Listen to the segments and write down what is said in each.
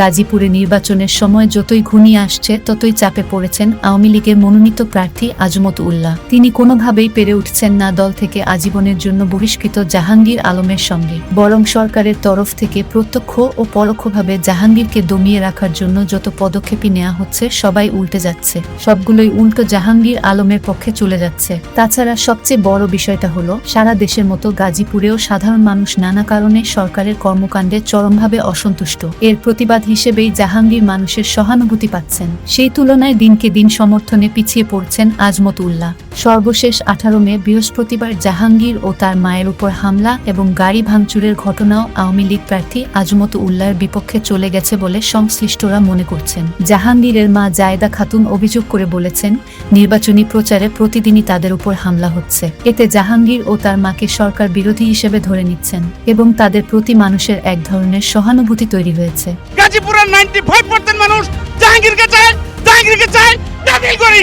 গাজীপুরে নির্বাচনের সময় যতই ঘনিয়ে আসছে, ততই চাপে পড়েছেন আওয়ামী লীগের মনোনীত প্রার্থী আজমত উল্লাহ তিনি কোনোভাবেই পেরে উঠছেন না দল থেকে আজীবনের জন্য বহিষ্কৃত জাহাঙ্গীর আলমের সঙ্গে। বরং সরকারের তরফ থেকে প্রত্যক্ষ ও পরোক্ষভাবে জাহাঙ্গীরকে দমিয়ে রাখার জন্য যত পদক্ষেপই নেওয়া হচ্ছে, সবাই উল্টে যাচ্ছে। সবগুলোই উল্টো জাহাঙ্গীর আলমের পক্ষে চলে যাচ্ছে। তাছাড়া সবচেয়ে বড় বিষয়টা হলো, সারা দেশের মতো গাজীপুরেও সাধারণ মানুষ নানা কারণে সরকারের কর্মকাণ্ডে চরমভাবে অসন্তুষ্ট। এর প্রতিবাদ হিসেবেই জাহাঙ্গীর মানুষের সহানুভূতি পাচ্ছেন। সেই তুলনায় দিনকে দিন সমর্থনে পিছিয়ে পড়ছেন আজমত উল্লাহ সর্বশেষ আঠারো মে, বৃহস্পতিবার জাহাঙ্গীর ও তার মায়ের উপর হামলা এবং গাড়ি ভাঙচুরের ঘটনাও আওয়ামী লীগ প্রার্থী আজমত উল্লাহর বিপক্ষে চলে গেছে বলে সংশ্লিষ্টরা মনে করছেন। জাহাঙ্গীরের মা জায়দা খাতুন অভিযোগ করে বলেছেন, নির্বাচনী প্রচারে প্রতিদিনই তাদের উপর হামলা হচ্ছে। এতে জাহাঙ্গীর ও তার মাকে সরকার বিরোধী হিসেবে ধরে নিচ্ছেন এবং তাদের প্রতি মানুষের এক ধরনের সহানুভূতি তৈরি হয়েছে। গাজীপুরের নাইনটি ফাইভ পার্সেন্ট মানুষ জাহাঙ্গীরকে চায় জাহাঙ্গীরকে চায় দাবিল করি।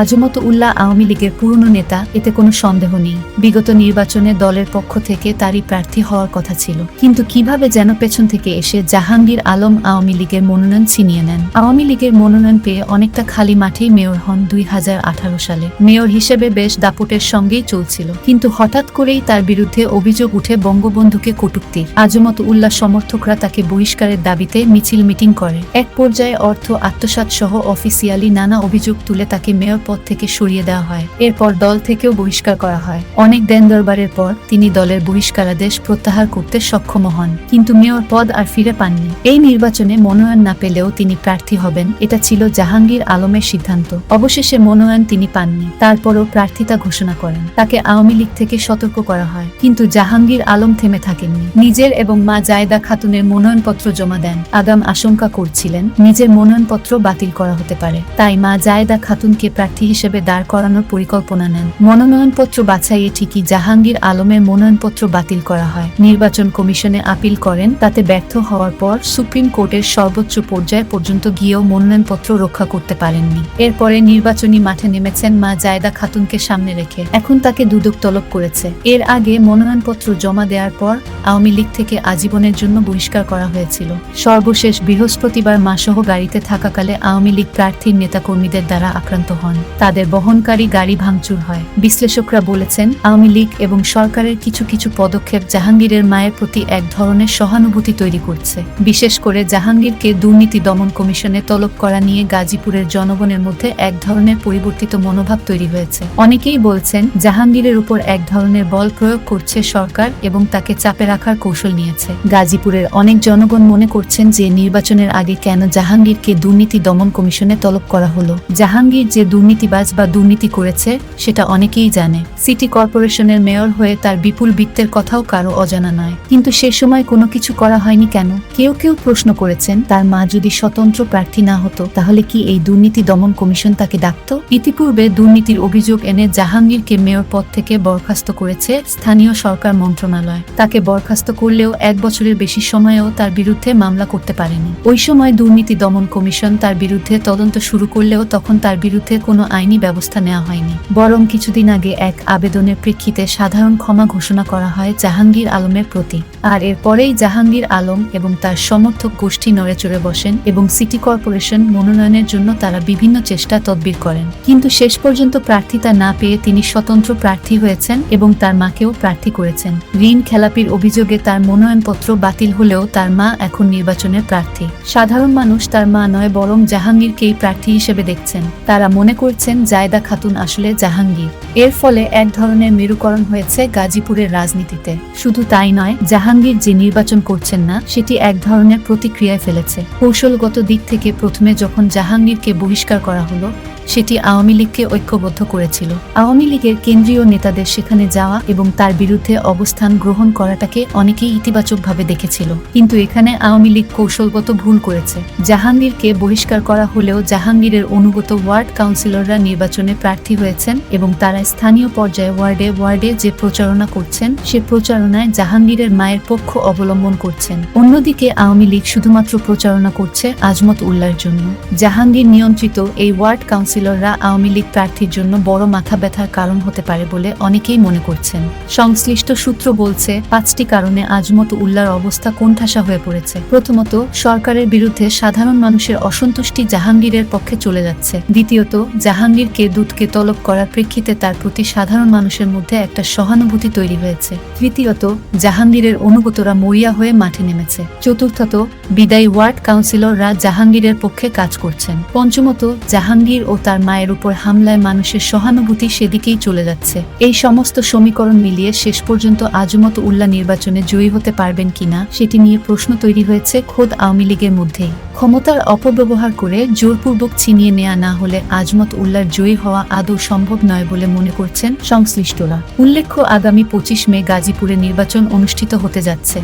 আজমত উল্লাহ আওয়ামী লীগের পুরনো নেতা, এতে কোনো সন্দেহ নেই। বিগত নির্বাচনে দলের পক্ষ থেকে তারই প্রার্থী হওয়ার কথা ছিল। কিন্তু কীভাবে যেন পেছন থেকে এসে জাহাঙ্গীর আলম আওয়ামী লীগের মনোনয়ন ছিনিয়ে নেন। আওয়ামী লীগের মনোনয়ন পেয়ে অনেকটা খালি মাঠেই মেয়র হন দুই হাজার আঠারো সালে। মেয়র হিসেবে বেশ দাপটের সঙ্গেই চলছিল। কিন্তু হঠাৎ করেই তার বিরুদ্ধে অভিযোগ উঠে বঙ্গবন্ধুকে কটুক্তির আজমত উল্লাহ সমর্থকরা তাকে বহিষ্কারের দাবিতে মিছিল মিটিং করে। এক পর্যায়ে অর্থ আত্মসাৎ সহ অফিসিয়ালি নানা অভিযোগ তুলে তাকে মেয়র পদ থেকে সরিয়ে দেওয়া হয়। এরপর দল থেকেও বহিষ্কার করা হয়। অনেক দেন দরবারের পর তিনি দলের বহিষ্কারাদেশ প্রত্যাহার করতে সক্ষম হন, কিন্তু মেয়র পদ আর ফিরে পাননি। এই নির্বাচনে মনোনয়ন না পেলেও তিনি প্রার্থী হবেন, এটা ছিল জাহাঙ্গীর আলমের সিদ্ধান্ত। অবশেষে মনোনয়ন তিনি পাননি, তারপরও প্রার্থিতা ঘোষণা করেন। তাকে আওয়ামী লীগ থেকে সতর্ক করা হয়, কিন্তু জাহাঙ্গীর আলম থেমে থাকেননি। নিজের এবং মা জায়দা খাতুনের মনোনয়নপত্র জমা দেন। আগাম আশঙ্কা করছিলেন, নিজের মনোনয়নপত্র বাতিল করা হতে পারে। তাই মা জায়দা খাতুনকে প্রার্থী হিসেবে দাঁড় করানোর পরিকল্পনা নেন। মনোনয়নপত্র বাছাইয়ে ঠিকই জাহাঙ্গীর আলমের মনোনয়নপত্র বাতিল করা হয়। নির্বাচন কমিশনে আপিল করেন, তাতে ব্যর্থ হওয়ার পর সুপ্রিম কোর্টের সর্বোচ্চ পর্যায় পর্যন্ত গিয়েও মনোনয়নপত্র রক্ষা করতে পারেননি। এরপরে নির্বাচনী মাঠে নেমেছেন মা জায়দা খাতুনকে সামনে রেখে। এখন তাকে দুদক তলব করেছে। এর আগে মনোনয়নপত্র জমা দেওয়ার পর আওয়ামী লীগ থেকে আজীবনের জন্য বহিষ্কার করা হয়েছিল। সর্বশেষ বৃহস্পতিবার মাসহ গাড়িতে থাকাকালে আওয়ামী লীগ প্রার্থীর নেতাকর্মীদের দ্বারা আক্রান্ত হন। তাদের বহনকারী গাড়ি ভাঙচুর হয়। বিশ্লেষকরা বলেছেন, আওয়ামী লীগ এবং সরকারের কিছু কিছু পদক্ষেপ জাহাঙ্গীরের মায়ের প্রতি এক ধরনের সহানুভূতি তৈরি করছে। বিশেষ করে জাহাঙ্গীরকে দুর্নীতি দমন কমিশনে তলব করা নিয়ে গাজীপুরের জনগণের মধ্যে এক ধরনের পরিবর্তিত মনোভাব তৈরি হয়েছে। অনেকেই বলছেন, জাহাঙ্গীরের উপর এক ধরনের বল প্রয়োগ করছে সরকার এবং তাকে চাপে রাখার কৌশল নিয়েছে। গাজীপুরের অনেক জনগণ মনে করছেন যে নির্বাচনের আগে কেন জাহাঙ্গীরকে দুর্নীতি দমন কমিশনে তলব করা হলো। জাহাঙ্গীর যে দুর্নীতিবাজ বা দুর্নীতি করেছে, সেটা অনেকেই জানে। সিটি কর্পোরেশনের মেয়র হয়ে তার বিপুল বৃত্তের কথাও কারও অজানা নয়। কিন্তু সে সময় কোনো কিছু করা হয়নি কেন? কেউ কেউ প্রশ্ন করেছেন, তার মা যদি স্বতন্ত্র প্রার্থী না হতো, তাহলে কি এই দুর্নীতি দমন কমিশন তাকে ডাকত? ইতিপূর্বে দুর্নীতির অভিযোগ এনে জাহাঙ্গীরকে মেয়র পদ থেকে বরখাস্ত করেছে স্থানীয় সরকার মন্ত্রণালয়। তাকে বরখাস্ত করলেও এক বছরের বেশি সময়েও তার বিরুদ্ধে মামলা করতে পারেনি। ওই সময় দুর্নীতি দমন কমিশন তার বিরুদ্ধে তদন্ত শুরু করলেও তখন তার বিরুদ্ধে কোনো আইনি ব্যবস্থা নেওয়া হয়নি। বরং কিছুদিন আগে এক আবেদনের প্রেক্ষিতে সাধারণ ক্ষমা ঘোষণা করা হয় জাহাঙ্গীর আলমের প্রতি। আর এরপরেই জাহাঙ্গীর আলম এবং তার সমর্থক গোষ্ঠী নড়ে চড়ে বসেন এবং সিটি কর্পোরেশন মনোনয়নের জন্য তারা বিভিন্ন চেষ্টা তদবির করেন। কিন্তু শেষ পর্যন্ত প্রার্থিতা না পেয়ে তিনি স্বতন্ত্র প্রার্থী হয়েছেন এবং তার মাকেও প্রার্থী করেছেন। ঋণ খেলাপির অভিযোগে তার মনোনয়নপত্র বাতিল হলেও তার মা এখন নির্বাচনের প্রার্থী। সাধারণ মানুষ তার মা নয়, বরং জাহাঙ্গীরকেই প্রার্থী হিসেবে দেখছেন। তারা মনে করছেন জায়দা খাতুন আসলে জাহাঙ্গীর। এর ফলে এক ধরনের মেরুকরণ হয়েছে গাজীপুরের রাজনীতিতে। শুধু তাই নয়, জাহাঙ্গীর যে নির্বাচন করছেন না, সেটি এক ধরনের প্রতিক্রিয়ায় ফেলেছে। কৌশলগত দিক থেকে প্রথমে যখন জাহাঙ্গীরকে বহিষ্কার করা হলো সেটি আওয়ামী লীগকে ঐক্যবদ্ধ করেছিল। আওয়ামী লীগের কেন্দ্রীয় নেতাদের সেখানে যাওয়া এবং তার বিরুদ্ধে অবস্থান গ্রহণ করাটাকে অনেকেই ইতিবাচকভাবে দেখেছিল। কিন্তু এখানে আওয়ামী লীগ কৌশলগত ভুল করেছে। জাহাঙ্গীরকে বহিষ্কার করা হলেও জাহাঙ্গীরের অনুগত ওয়ার্ড কাউন্সিলররা নির্বাচনে প্রার্থী হয়েছেন এবং তারা স্থানীয় পর্যায়ে ওয়ার্ডে ওয়ার্ডে যে প্রচারণা করছেন, সে প্রচারণায় জাহাঙ্গীরের মায়ের পক্ষ অবলম্বন করছেন। অন্যদিকে আওয়ামী লীগ শুধুমাত্র প্রচারণা করছে আজমত উল্লার জন্য। জাহাঙ্গীর নিয়ন্ত্রিত এই ওয়ার্ড কাউন্সিল কাউন্সিলররা আওয়ামী লীগ প্রার্থীর জন্য বড় মাথা ব্যথার কারণ হতে পারে বলে অনেকেই মনে করছেন। সংশ্লিষ্ট সূত্র বলছে, পাঁচটি কারণে আজমত উল্লার অবস্থা কোণঠাসা হয়ে পড়েছে। প্রথমত, সরকারের বিরুদ্ধে সাধারণ মানুষের অসন্তুষ্টি জাহাঙ্গীরের পক্ষে চলে যাচ্ছে। দ্বিতীয়ত, জাহাঙ্গীরকে দুধকে তলব করার প্রেক্ষিতে তার প্রতি সাধারণ মানুষের মধ্যে একটা সহানুভূতি তৈরি হয়েছে। তৃতীয়ত, জাহাঙ্গীরের অনুগতরা মরিয়া হয়ে মাঠে নেমেছে। চতুর্থত, বিদায়ী ওয়ার্ড কাউন্সিলররা জাহাঙ্গীরের পক্ষে কাজ করছেন। পঞ্চমত, জাহাঙ্গীর ও তার মায়ের উপর হামলায় মানুষের সহানুভূতি সেদিকেই চলে যাচ্ছে। এই সমস্ত সমীকরণ মিলিয়ে শেষ পর্যন্ত আজমত উল্লাহ নির্বাচনে জয়ী হতে পারবেন কিনা, সেটি নিয়ে প্রশ্ন তৈরি হয়েছে খোদ আওয়ামী লীগের মধ্যেই। ক্ষমতার অপব্যবহার করে জোরপূর্বক ছিনিয়ে নেওয়া না হলে আজমত উল্লার জয়ী হওয়া আদৌ সম্ভব নয় বলে মনে করছেন সংশ্লিষ্টরা। উল্লেখ্য, আগামী পঁচিশ মে গাজীপুরে নির্বাচন অনুষ্ঠিত হতে যাচ্ছে।